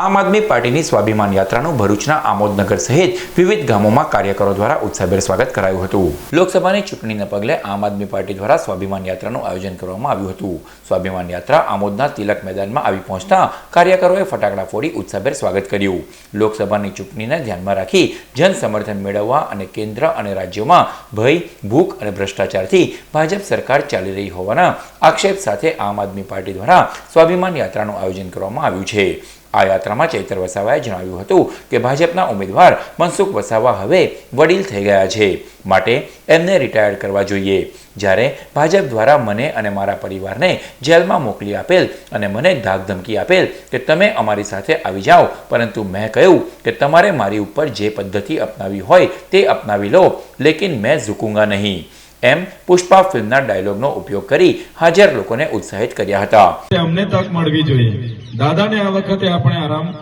આમ આદમી પાર્ટીની સ્વાભિમાન યાત્રાનું ભરૂચના આમોદનગર સહિત વિવિધ ગામોમાં કાર્યકરો દ્વારા ઉત્સાહભેર સ્વાગત કરાયું હતું. લોકસભાની ચૂંટણીના પગલે આમ આદમી પાર્ટી દ્વારા સ્વાભિમાન યાત્રાનું આયોજન કરવામાં આવ્યું હતું. સ્વાભિમાન યાત્રા આમોદના તિલક મેદાનમાં આવી પહોંચતા કાર્યકરોએ ફટાકડા ફોડી ઉત્સાહભેર સ્વાગત કર્યું. લોકસભાની ચૂંટણીને ધ્યાનમાં રાખી જન સમર્થન મેળવવા અને કેન્દ્ર અને રાજ્યોમાં ભય, ભૂખ અને ભ્રષ્ટાચારથી ભાજપ સરકાર ચાલી રહી હોવાના આક્ષેપ સાથે આમ આદમી પાર્ટી દ્વારા સ્વાભિમાન યાત્રાનું આયોજન કરવામાં આવ્યું છે. આ યાત્રામાં ચૈતર વસાવાએ જણાવ્યું હતું કે ભાજપના ઉમેદવાર મનસુખ વસાવા હવે વડીલ થઈ ગયા છે, માટે એમને રિટાયર્ડ કરવા જોઈએ. જ્યારે ભાજપ દ્વારા મને અને મારા પરિવારને જેલમાં મોકલી આપેલ અને મને ધાક ધમકી આપેલ કે તમે અમારી સાથે આવી જાઓ, પરંતુ મેં કહ્યું કે તમારે મારી ઉપર જે પદ્ધતિ અપનાવી હોય તે અપનાવી લો, લેકિન મેં ઝૂકુંગા નહીં. એમ પુષ્પા ફિલ્મના ડાયલોગનો ઉપયોગ કરી હાજર લોકોને ઉત્સાહિત કર્યા હતા. અમને તક મળવી જોઈએ. દાદાને આ વખતે આપણે આરામ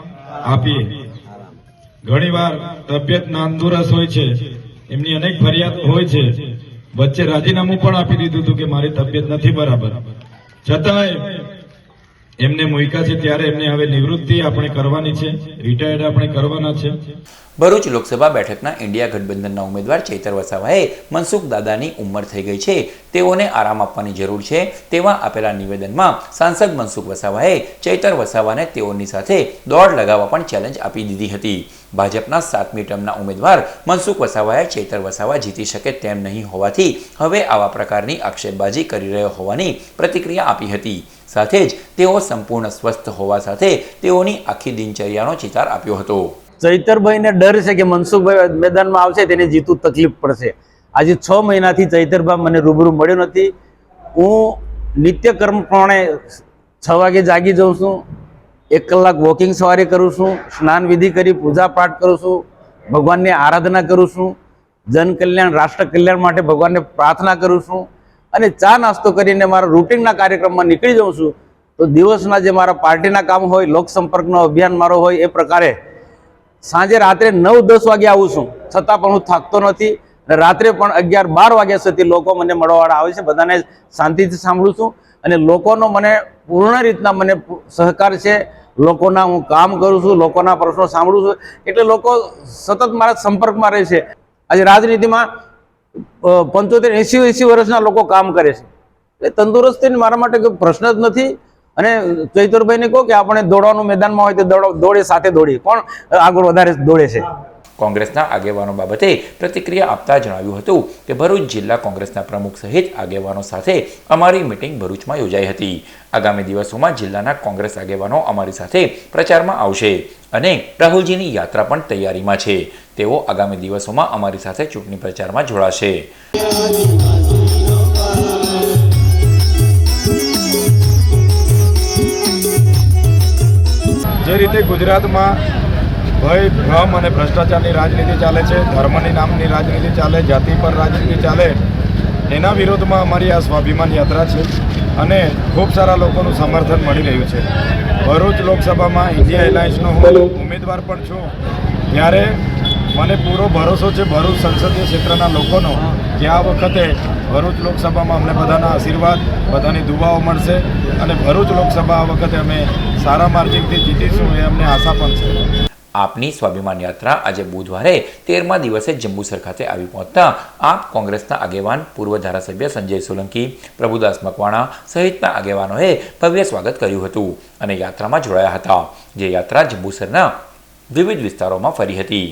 આપીએ. ઘણીવાર તબિયત નાંદુરસ્ત હોય છે. એમની અનેક ફરિયાદ હોય છે. વચ્ચે રાજીનામું પણ આપી દીધું હતું કે મારી તબિયત નથી બરાબર. છતાંય એમને મૂક્યા છે ત્યારે એમને હવે નિવૃત્તિ આપણે કરવાની છે રિટાયર્ડ આપણે કરવાના છે. ભરૂચ લોકસભા બેઠકના ઇન્ડિયા ગઠબંધનના ઉમેદવાર ચૈતર વસાવાએ મનસુખ દાદાની ઉંમર થઈ ગઈ છે. તેઓને આરામ આપવાની જરૂર છે. તેવા આપેલા નિવેદનમાં સાંસદ મનસુખ વસાવાએ ચૈતર વસાવાને તેઓની સાથે દોડ લગાવવા પણ ચેલેન્જ આપી દીધી હતી. ભાજપના સાતમી ટર્મના ઉમેદવાર મનસુખ વસાવાએ ચૈતર વસાવા જીતી શકે તેમ નહીં હોવાથી હવે આવા પ્રકારની આક્ષેપબાજી કરી રહ્યો હોવાની પ્રતિક્રિયા આપી હતી. સાથે જ તેઓ સંપૂર્ણ સ્વસ્થ હોવા સાથે તેઓની આખી દિનચર્યાનો ચિતાર આપ્યો હતો. ચૈતરભાઈને ડર છે કે મનસુખભાઈ મેદાનમાં આવશે તેને જીતું તકલીફ પડશે. આજે છ મહિનાથી ચૈતરભાઈ મને રૂબરૂ મળ્યો નથી. હું નિત્યકર્મ પ્રમાણે છ વાગે જાગી જાઉં છું. એક કલાક વોકિંગ સવારે કરું છું. સ્નાન વિધિ કરી, પૂજા પાઠ કરું છું. ભગવાનની આરાધના કરું છું. જન કલ્યાણ, રાષ્ટ્ર કલ્યાણ માટે ભગવાનને પ્રાર્થના કરું છું. અને ચા નાસ્તો કરીને મારા રૂટિનના કાર્યક્રમમાં નીકળી જાઉં છું, તો દિવસના જે મારા પાર્ટીના કામ હોય, લોકસંપર્કનો અભિયાન મારો હોય, એ પ્રકારે સાંજે રાત્રે નવ દસ વાગે આવું છું. છતાં પણ હું થાકતો નથી રાત્રે પણ અગિયાર બાર વાગ્યા સુધી લોકો મને મળવાવાળા આવે છે. બધાને શાંતિથી સાંભળું છું અને લોકોનો મને પૂર્ણ રીતના મને સહકાર છે. લોકોના હું કામ કરું છું, લોકોના પ્રશ્નો સાંભળું છું. એટલે લોકો સતત મારા સંપર્કમાં રહે છે. આજે રાજનીતિમાં પંચોતેર એંસી એંસી વર્ષના લોકો કામ કરે છે. એટલે તંદુરસ્તી મારા માટે કોઈ પ્રશ્ન જ નથી. અને ચૈતરભાઈને કહો કે આપણે દોડવાનું મેદાનમાં હોય તો દોડો, દોડે, સાથે દોડીએ. કોણ આગળ વધારે દોડે છે? કોંગ્રેસના આગેવાનો બાબતે પ્રતિક્રિયા આપતા જણાવ્યું હતું કે ભરૂચ જિલ્લા કોંગ્રેસના પ્રમુખ સહિત આગેવાનો સાથે અમારી મિટિંગ ભરૂચમાં યોજાઈ હતી. આગામી દિવસોમાં જિલ્લાના કોંગ્રેસ આગેવાનો અમારી સાથે પ્રચારમાં આવશે અને રાહુલજીની યાત્રા પણ તૈયારીમાં છે. તેઓ આગામી દિવસોમાં અમારી સાથે ચૂંટણી પ્રચારમાં જોડાશે. જે રીતે ગુજરાતમાં ભય ભ્રમ અને ભ્રષ્ટાચારની રાજનીતિ ચાલે છે. ધર્મની નામની રાજનીતિ ચાલે જાતિ પર રાજનીતિ ચાલે. એના વિરોધમાં અમારી આ સ્વાભિમાન યાત્રા છે અને ખૂબ સારા લોકોનું સમર્થન મળી રહ્યું છે. ભરૂચ લોકસભામાં ઇન્ડિયા એલાયન્સનો હું ઉમેદવાર પણ છું. ત્યારે મને પૂરો ભરોસો છે ભરૂચ સંસદીય ક્ષેત્રના લોકોનો કે આ વખતે ભરૂચ લોકસભામાં અમને બધાના આશીર્વાદ બધાની દુવાઓ મળશે અને ભરૂચ લોકસભા આ વખતે અમે સારા માર્જિનથી જીતીશું એ અમને આશા પણ છે. આપની સ્વાભિમાન યાત્રા આજે બુધવારે તેરમા દિવસે જંબુસર ખાતે આવી પહોંચતા આપ કોંગ્રેસના આગેવાન, પૂર્વ ધારાસભ્ય સંજય સોલંકી, પ્રભુદાસ મકવાણા સહિતના આગેવાનોએ ભવ્ય સ્વાગત કર્યું હતું અને યાત્રામાં જોડાયા હતા, જે યાત્રા જંબુસરના વિવિધ વિસ્તારોમાં ફરી હતી.